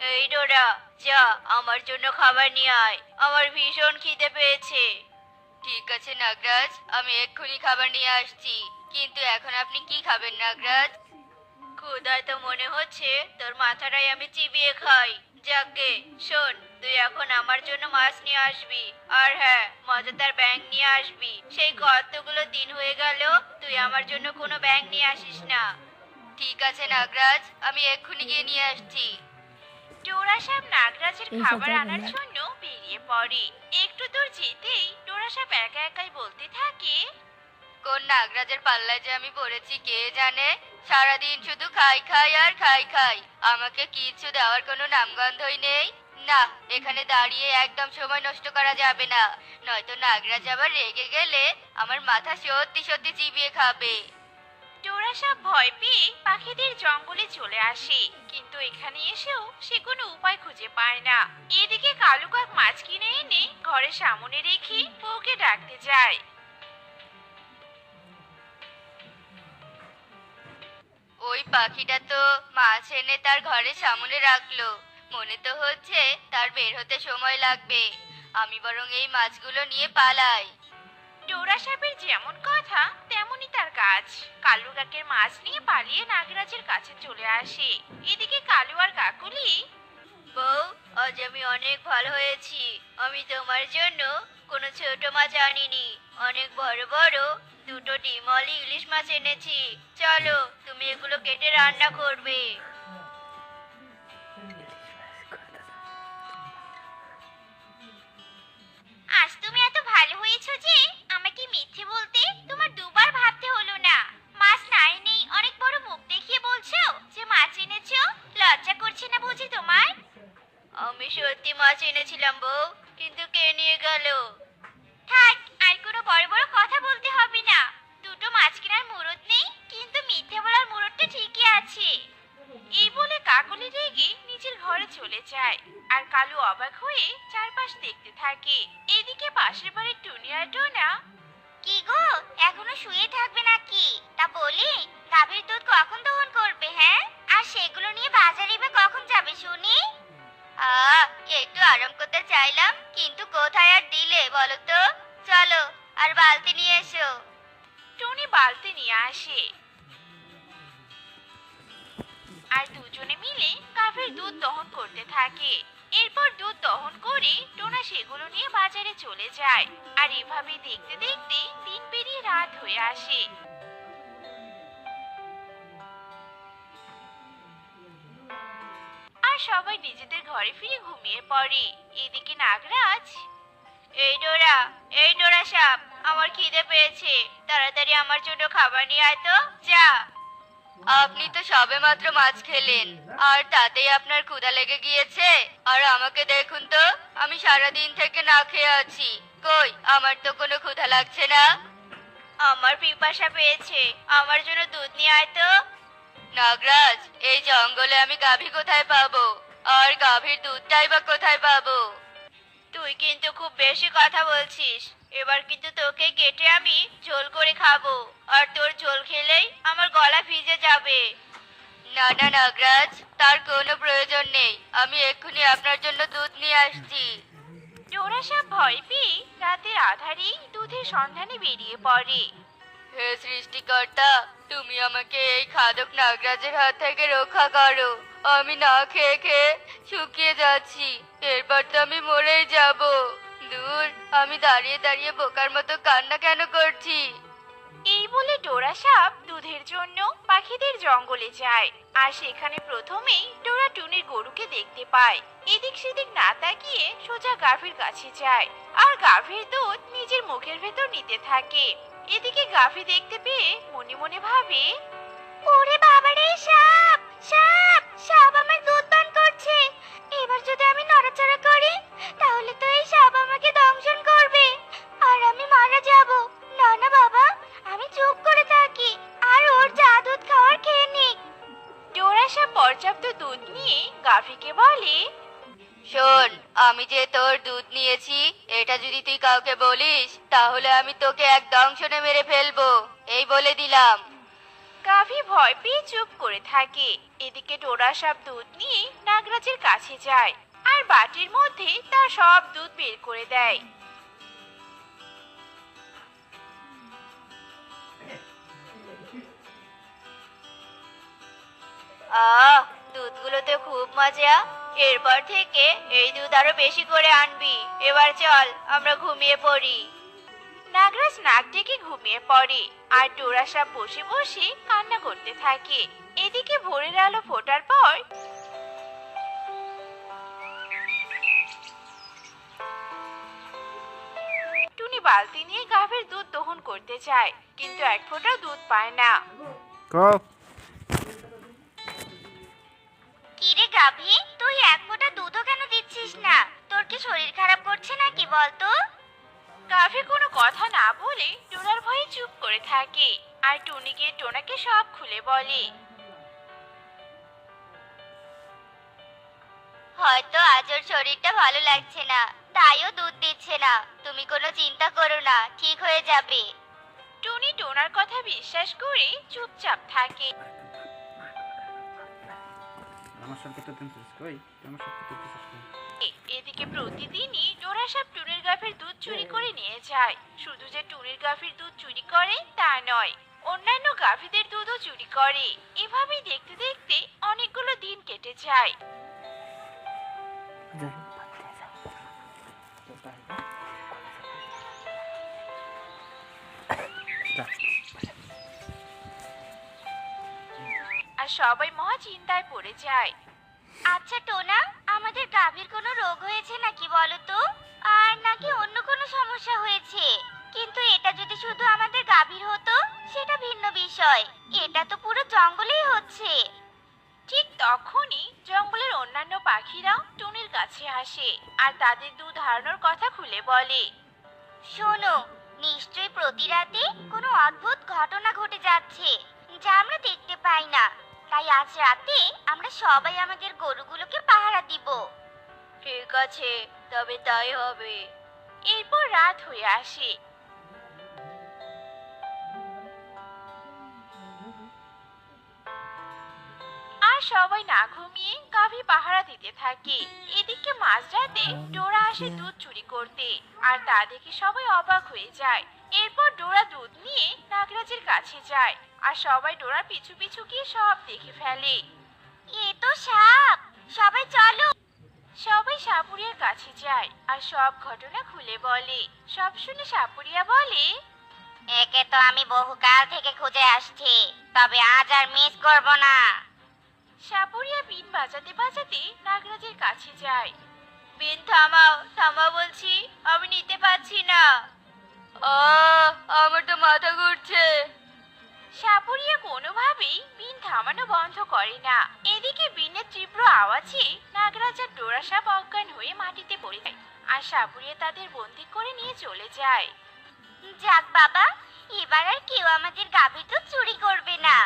এই ডোরা যা, আমার জন্য খাবার নিয়ে আয়। আমার ভীষণ খিদে পেয়েছে। ঠিক আছে, নাগরাজ, আমি এক্ষুনি খাবার নিয়ে আসছি। কিন্তু এখন আপনি কি খাবেন, নাগরাজ? ক্ষুধায় তো মনে হচ্ছে তোর মাথাটাই আমি চিবিয়ে খাই। যাকে, শোন, তুই এখন আমার জন্য মাছ নিয়ে আসবি। আর হ্যাঁ মজাদার ব্যাঙ নিয়ে আসবি। সেই কতগুলো দিন হয়ে গেল, তুই আমার জন্য কোনো ব্যাঙ নিয়ে আসিস না। ঠিক আছে, নাগরাজ, আমি এক্ষুনি গিয়ে নিয়ে আসছি। ডোরা সাপ নাগরাজের খাবার আনার জন্য বেরিয়ে পড়ে। একটু দূর যেতেই ডোরা সাপ একা একাই বলতে থাকে কোন নাগরাজের পাল্লায় যে আমি পড়েছি কে জানে? সারাদিন শুধু খাই খাই আর খাই খাই। আমাকে কিছু দেওয়ার কোনো নামগন্ধই নেই। না এখানে দাঁড়িয়ে একদম সময় নষ্ট করা যাবে না। নয়তো নাগরাজ আবার রেগে গেলে আমার মাথা সত্যি সত্যি চিবিয়ে খাবে। ডোরা ভয় পেয়ে পাখিদের জঙ্গলে চলে আসে। কিন্তু এখানে এসেও সে কোনো উপায় খুঁজে পায় না। এদিকে কালু কাক মাছ কিনে এনে ঘরের সামনে রেখে বউকে ডাকতে যায়। ওই পাখিটা তো মাছ এনে তার ঘরের সামনে রাখল। মনে তো হচ্ছে তার বের হতে সময় লাগবে। আমি বরং এই মাছগুলো নিয়ে পালাই। ডোরা সাপের যেমন কথা, তেমনই তার কাজ। কালু কাকের মাছ নিয়ে পালিয়ে নাগরাজের কাছে চলে আসে। এদিকে কালু আর কাকুলি, বউ, আজ আমি অনেক ভালো হয়েছি। আমি তোমার জন্য কোনো ছোট মাছ আনিনি। অনেক বড় বড় দুটো ডিমলি ইলিশ মাছ এনেছি। চলো, তুমি এগুলো কেটে রান্না করবে। থাকে এদিকে পাশের বাড়ির টুনিয়া টোনা কি গো এখনও শুয়ে থাকবে নাকি? তা বলি গাভীর দুধ কখন দহন করবে হ্যাঁ? আর সেগুলো নিয়ে বাজারে বা কখন যাবে শুনি? আ একটু আরাম করতে চাইলাম কিন্তু কোথায় আর দিলে বলো তো? চলো আর বালতি নিয়ে এসো। টুনি বালতি নিয়ে আসে। আর দুজনে মিলে গাভীর দুধ দহন করতে থাকে। এরপর দুধ দহন করে টোনা সেগুলো নিয়ে বাজারে চলে যায়। আর এভাবে দেখতে দেখতে দিন পেরিয়ে রাত হয়ে আসে। আর সবাই নিজেদের ঘরে ফিরে ঘুমিয়ে পড়ে। এদিকে নাগরাজ, এই ডোরা এই ডোরা সাপ, আমার খিদে পেয়েছে। তাড়াতাড়ি আমার জন্য খাবার নিয়ে আয় তো, যা। আপনি তো সবে মাত্র মাছ খেলেন। আর তাতেই আপনার ক্ষুধা লেগে গিয়েছে? আর আমাকে দেখুন তো আমি সারা দিন থেকে না খেয়ে আছি। কই আমার তো কোনো ক্ষুধা লাগছে না। আমার পিপাসা পেয়েছে। আমার জন্য দুধ নিয়ে আয় তো। নাগরাজ এই জঙ্গলে আমি গাভী কোথায় পাবো? আর গাভীর দুধটাই বা কোথায় পাবো? তুই কিন্তু খুব বেশি কথা বলছিস। এবার কিন্তু তোকে কেটে আমি ঝোল করে খাব। আর তোর ঝোল খেলেই আমার গলা ভিজে যাবে। না না নাগরাজ তার কোনো প্রয়োজন নেই। আমি এক্ষুনি আপনার জন্য দুধ নিয়ে আসছি। ডোরা সাপ ভয় পেয়ে রাতের আধারেই দুধের সন্ধানে বেরিয়ে পড়ে। হে সৃষ্টিকর্তা তুমি আমাকে এই খাদক নাগরাজের হাত থেকে রক্ষা করো। আমি না খেয়ে খেয়ে শুকিয়ে যাচ্ছি। এরপর তো আমি মরেই যাব। দূর, আমি দাঁড়িয়ে দাঁড়িয়ে বোকার মতো কান্না কেন করছি? এই বলে ডোরা সাপ দুধের জন্য পাখিদের জঙ্গলে যায়। আর সেখানে প্রথমেই ডোরা টুনির গরুকে দেখতে পায়। এদিক সেদিক না তাকিয়ে সোজা গাভীর কাছে যায়। আর গাভীর দুধ নিজের মুখের ভেতর নিতে থাকে। এদিকে গাভী দেখতে পেয়ে মনে মনে ভাবে, ওরে বাবারে সাপ! সাপ! সাপ আমার দুধ পান করছে। এবার যদি আমি নড়াচড়া করি, তাহলে তো এই সাপ আমাকে দংশন করবে। আর আমি মারা যাব। না না, বাবা, আমি চুপ করে থাকি। আর ওর যা দুধ খাওয়ার খেয়ে নিক। ডোরা সাপ পর্যাপ্ত দুধ নিয়ে গাভীকে বলে, শোন, আমি যে তোর দুধ নিয়েছি, এটা যদি তুই কাউকে বলিস, তাহলে আমি তোকে এক দংশনে মেরে ফেলব। এই বলে দিলাম। গাভী ভয় পেয়ে চুপ করে থাকে। এদিকে ডোরা সাপ দুধ নিয়ে নাগরাজের কাছে যায় আর বাটির মধ্যে তার সব দুধ বের করে দেয়। আহ দুধগুলোতে খুব মজা। এরপর থেকে এই দুধ আরও বেশি করে আনবি। এবার চল, আমরা ঘুমিয়ে পড়ি। নাগরাজ নাক ডেকে ঘুমিয়ে পড়ে আর ডোরা সাপ বসে বসে কান্না করতে থাকে। এদিকে ভোরের আলো ফোটার পর টুনি বালতি নিয়ে গাভীর দুধ দহন করতে চায় কিন্তু এক ফোঁটা দুধ পায় না। কপ কিরে গাভী তুই এক ফোঁটা দুধও কেন দিচ্ছিস না? তোর কি শরীর খারাপ করছে নাকি বলতো? গাভী কোনো কথা না বলে টোনার ভয়ে চুপ করে থাকে। আর টুনি গিয়ে টোনাকে সব খুলে বলে। হয়তো আজ ওর শরীরটা ভালো লাগছে না তাইও দুধ দিচ্ছে না। তুমি কোনো চিন্তা করো না ঠিক হয়ে যাবে। টুনি টোনার কথা বিশ্বাস করে চুপচাপ থাকে। আমার সবকে তো দিন কই? আমার এ- এদিকে প্রতিদিনই ডোরা সাপ টুনির গাভীর দুধ চুরি করে নিয়ে যায়। শুধু যে টুনির গাভীর দুধ চুরি করে তা নয় অন্যান্য গাভীদের দুধও চুরি করে। এভাবেই দেখতে দেখতে অনেকগুলো দিন কেটে যায়। আর সবাই মহা চিন্তায় পড়ে যায়। আচ্ছা টোনা আমাদের গাভীর কোনো রোগ হয়েছে নাকি বলো তো? আর নাকি অন্য কোনো সমস্যা হয়েছে? কিন্তু এটা যদি শুধু আমাদের গাভীর হতো সেটা ভিন্ন বিষয়। এটা তো পুরো জঙ্গলেই হচ্ছে। ঠিক তখনই জঙ্গলের অন্যান্য পাখিরাও টুনির কাছে আসে আর তাদের দুধ হারানোর কথা খুলে বলে। শোনো নিশ্চয়ই প্রতি রাতে কোনো অদ্ভুত ঘটনা ঘটে যাচ্ছে যা আমরা দেখতে পাই না। তাই আজ রাতে আমরা সবাই আমাদের গরুগুলোকে পাহারা দিব। ঠিক আছে, তবে তাই হবে। এরপর রাত হয়ে আসে। আর সবাই না ঘুমিয়ে গাভী পাহারা দিতে থাকে। এদিকে মাঝরাতে ডোরা আসে দুধ চুরি করতে, আর তা দেখে সবাই অবাক হয়ে যায়। এরপর ডোরা দুধ নিয়ে নাগরাজের কাছে যায় আর সবাই ডোরার পিছু পিছু গিয়ে সব দেখে ফেলে। এ তো সাপ! সবাই চলো! সবাই সাপুরিয়ার কাছে যায় আর সব ঘটনা খুলে বলে। সব শুনে সাপুরিয়া বলে একে তো আমি বহুকাল থেকে খুঁজে আসছি তবে আজ আর মিস করব না। সাপুরিয়া বিন বাজাতে বাজাতে নাগরাজের কাছে যায়। বিন থামাও থামাও বলছি আমি নিতে পারছি না। আমার তো মাথা ঘুরছে। সাপুরিয়া কোনোভাবেই বিন থামানো বন্ধ করে না। এদিকে বিনের তীব্র আওয়াজে নাগরাজার ডোরা সাপ অজ্ঞান হয়ে মাটিতে পড়ে যায় আর সাপুরিয়া তাদের বন্দি করে নিয়ে চলে যায়। যাক বাবা এবার আর কেউ আমাদের গাভীর তো চুরি করবে না।